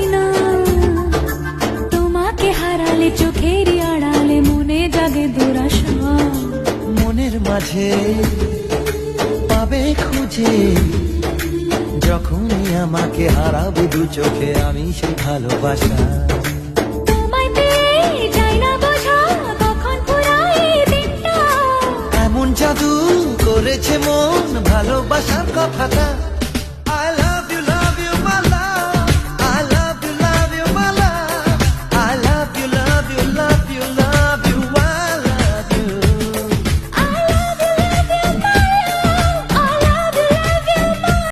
পাই না। তোমাকে হারালে চোখের আড়ালে মনে জাগে দুরাশা। মনের মাঝে পাবে খুঁজে যখনই আমাকে হারাবে দু চোখে আমি সেই ভালোবাসা। এমন জাদু করেছে মন ভালোবাসার কথাটা।